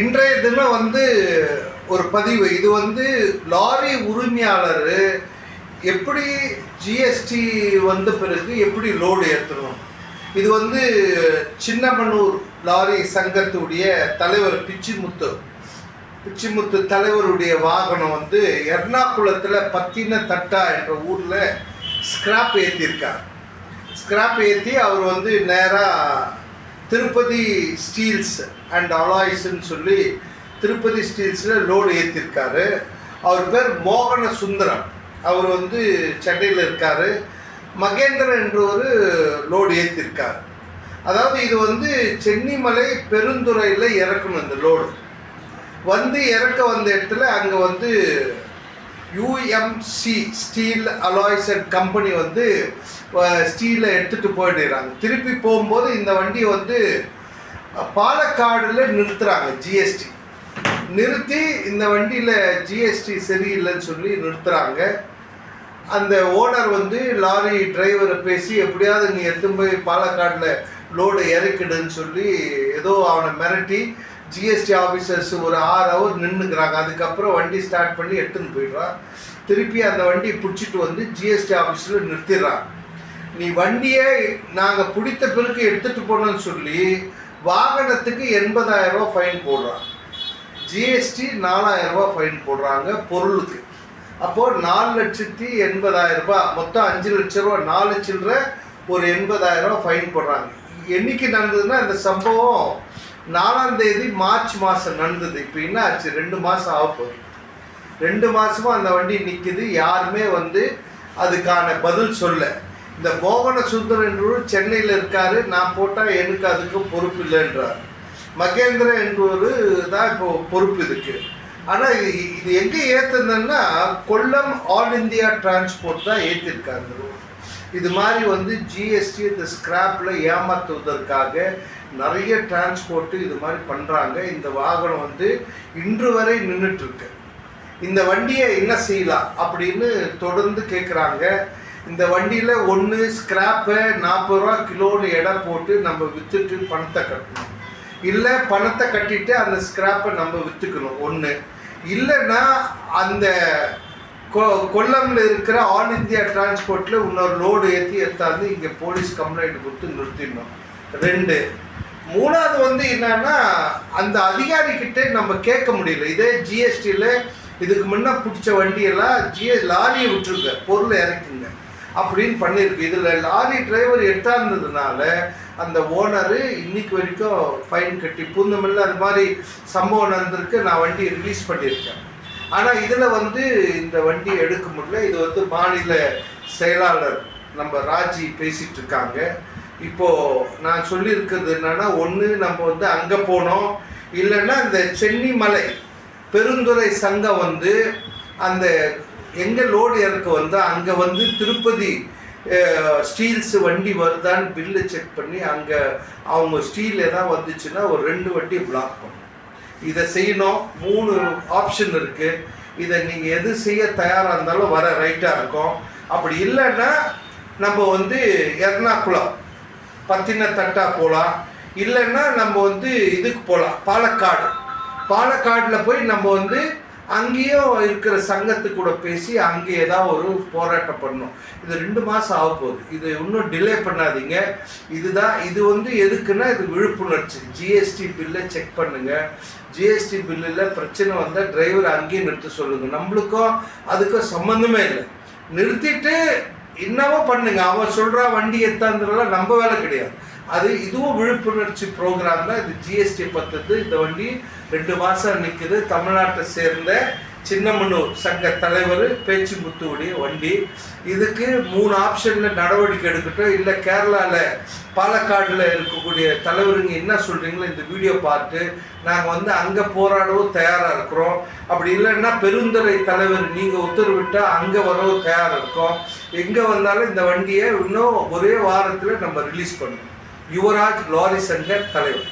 இன்றைய தினம் வந்து ஒரு பதிவு. இது வந்து லாரி உரிமையாளர் எப்படி ஜிஎஸ்டி வந்த பிறகு எப்படி லோடு ஏற்றணும்? இது வந்து சின்னமனூர் லாரி சங்கத்துடைய தலைவர் பிச்சிமுத்து. பிச்சிமுத்து தலைவருடைய வாகனம் வந்து எர்ணாகுளத்தில் பத்தின தட்டா என்ற ஊரில் ஸ்கிராப் ஏற்றிருக்கார் ஸ்கிராப் ஏற்றி அவர் வந்து நேராக திருப்பதி ஸ்டீல்ஸ் அண்ட் அலாய்ஸ்ன்னு சொல்லி திருப்பதி ஸ்டீல்ஸில் லோடு ஏற்றிருக்காரு அவர் பேர் மோகன சுந்தரம் அவர் வந்து சென்னையில் இருக்கார். மகேந்திரன் என்ற ஒரு லோடு ஏற்றிருக்கார் அதாவது இது வந்து சென்னிமலை பெருந்துறையில் இறக்கணும் இந்த லோடு. வந்து இறக்க வந்த இடத்துல அங்கே வந்து UMC steel alloys and company வந்து ஸ்டீலை எடுத்துகிட்டு போயிடுறாங்க. திருப்பி போகும்போது இந்த வண்டியை வந்து பாலக்காடில் நிறுத்துகிறாங்க ஜிஎஸ்டி நிறுத்தி இந்த வண்டியில் ஜிஎஸ்டி சரியில்லைன்னு சொல்லி நிறுத்துகிறாங்க அந்த ஓனர் வந்து லாரி டிரைவரை பேசி எப்படியாவது நீ எடுத்துன்னு போய் பாலக்காடில் லோடு இறக்கிடுன்னு சொல்லி ஏதோ அவனை மிரட்டி ஜிஎஸ்டி ஆஃபீஸர்ஸ் ஒரு ஆறு ஹவர் நின்றுக்கிறாங்க அதுக்கப்புறம் வண்டி ஸ்டார்ட் பண்ணி எடுத்துன்னு போயிடுறான். திருப்பி அந்த வண்டியை பிடிச்சிட்டு வந்து ஜிஎஸ்டி ஆஃபீஸில் நிறுத்திடுறான். நீ வண்டியை நாங்கள் பிடித்த பிறகு எடுத்துகிட்டு போனோம்னு சொல்லி வாகனத்துக்கு எண்பதாயிரம் ரூபா ஃபைன் போடுறான். ஜிஎஸ்டி நாலாயிரம் ரூபா ஃபைன் போடுறாங்க பொருளுக்கு. அப்போது நாலு லட்சத்தி எண்பதாயிரம் ரூபாய் மொத்தம் அஞ்சு லட்ச ரூபா நாலு சில்லற ஒரு எண்பதாயிரம் ரூபா ஃபைன் போடுறாங்க. என்னைக்கு நடந்ததுன்னா இந்த சம்பவம் நாலாம் தேதி மார்ச் மாதம் நடந்தது. இப்போ என்ன ஆச்சு? ரெண்டு மாதம் ஆக போகுது. ரெண்டு மாசமா அந்த வண்டி நிற்கிது யாருமே வந்து அதுக்கான பதில் சொல்ல. இந்த மோகன சுந்தர் சென்னையில் இருக்காரு. நான் போட்டால் எனக்கு அதுக்கு பொறுப்பு இல்லைன்றார். மகேந்திரன் என்பவர் தான் இப்போ பொறுப்பு இதுக்கு. ஆனால் இது இது எங்கே ஏற்றுனதுன்னா கொல்லம் ஆல் இந்தியா டிரான்ஸ்போர்ட் தான் ஏற்றிருக்காங்க இது மாதிரி வந்து ஜிஎஸ்டி இந்த ஸ்கிராப்பில் ஏமாற்றுவதற்காக நிறைய டிரான்ஸ்போர்ட்டு இது மாதிரி பண்ணுறாங்க இந்த வாகனம் வந்து இன்று வரை நின்றுட்டுருக்கு இந்த வண்டியை என்ன செய்யலாம் அப்படின்னு தொடர்ந்து கேட்குறாங்க இந்த வண்டியில் ஒன்று ஸ்கிராப்பை நாற்பது ரூபா கிலோன்னு எடை போட்டு நம்ம விற்றுட்டு பணத்தை கட்டணும். இல்லை பணத்தை கட்டிட்டு அந்த ஸ்கிராப்பை நம்ம விற்றுக்கணும் ஒன்று இல்லைன்னா அந்த கொல்லம்ல இருக்கிற ஆல் இந்தியா டிரான்ஸ்போர்ட்டில் இன்னொரு லோடு ஏற்றி எடுத்தாந்து இங்கே போலீஸ் கம்ப்ளைண்ட் கொடுத்து நிறுத்திடணும். ரெண்டு. மூணாவது வந்து என்னன்னா அந்த அதிகாரிக்கிட்ட நம்ம கேட்க முடியல. இதே ஜிஎஸ்டியில் இதுக்கு முன்னே பிடிச்ச வண்டியெல்லாம் ஜிஎ லாரியை விட்டுருங்க. பொருளை இறக்குங்க. அப்படின்னு பண்ணியிருக்கு. இதில் லாரி டிரைவர் எடுத்தாந்ததுனால அந்த ஓனரு இன்னைக்கு வரைக்கும் ஃபைன் கட்டி பூந்தமில்ல அது மாதிரி சம்பவம் நடந்திருக்கு. நான் வண்டி ரிலீஸ் பண்ணியிருக்கேன். ஆனால் இதில் வந்து இந்த வண்டி எடுக்க முடியல. இது வந்து மாநில செயலாளர் நம்ம ராஜி பேசிகிட்டு இருக்காங்க. இப்போது நான் சொல்லியிருக்கிறது என்னென்னா ஒன்று நம்ம வந்து அங்கே போனோம். இல்லைன்னா இந்த சென்னிமலை பெருந்துறை சங்கம் வந்து அந்த எங்கே லோடு இறக்க வந்தால் அங்கே வந்து திருப்பதி ஸ்டீல்ஸ் வண்டி வருதான்னு பில்லு செக் பண்ணி அங்கே அவங்க ஸ்டீல் எதாவது வந்துச்சுன்னா ஒரு ரெண்டு வண்டி பிளாக் பண்ணும். இதை செய்யணும். மூணு ஆப்ஷன் இருக்குது இதை நீங்கள் எது செய்ய தயாராக இருந்தாலும் வர ரைட்டாக இருக்கும். அப்படி இல்லைன்னா நம்ம வந்து எர்ணாகுளம் பத்தினத்தட்டா போகலாம் இல்லைன்னா நம்ம வந்து இதுக்கு போகலாம் பாலக்காடு. பாலக்காடில் போய் நம்ம வந்து அங்கேயும் இருக்கிற சங்கத்து கூட பேசி அங்கே ஏதாவது ஒரு போராட்டம் பண்ணணும். இது ரெண்டு மாதம் ஆக போகுது. இது இன்னும் டிலே பண்ணாதீங்க. இதுதான் இது வந்து எதுக்குன்னா இது விழிப்புணர்ச்சி. ஜிஎஸ்டி பில்லை செக் பண்ணுங்க. ஜிஎஸ்டி பில்லில் பிரச்சனை வந்தால் டிரைவர் அங்கேயும் நிறுத்த சொல்லுங்க. நம்மளுக்கும் அதுக்கும் சம்மந்தமே இல்லை. நிறுத்திட்டு என்னவோ பண்ணுங்க. அவன் சொல்கிறா வண்டி எத்தாந்துலாம் நம்ம வேலை கிடையாது. அது இதுவும் விழிப்புணர்ச்சி ப்ரோக்ராம் தான் இது ஜிஎஸ்டி பத்தது. இந்த வண்டி ரெண்டு மாதம் நிற்குது தமிழ்நாட்டை சேர்ந்த சின்னமனூர் சங்க தலைவர் பேச்சுமுத்துவுடைய வண்டி. இதுக்கு மூணு ஆப்ஷனில் நடவடிக்கை எடுக்கட்டும். இல்லை கேரளாவில் பாலக்காடில் இருக்கக்கூடிய தலைவருங்க என்ன சொல்கிறீங்களோ இந்த வீடியோ பார்த்து நாங்கள் வந்து அங்கே போராடவும் தயாராக இருக்கிறோம். அப்படி இல்லைன்னா பெருந்துறை தலைவர் நீங்கள் உத்தரவிட்டால் அங்கே வரவும் தயாராக இருக்கோம். எங்கே வந்தாலும் இந்த வண்டியை இன்னும் ஒரே வாரத்தில் நம்ம ரிலீஸ் பண்ணுவோம் யுவராஜ் லாரி சங்கர் தலைவர்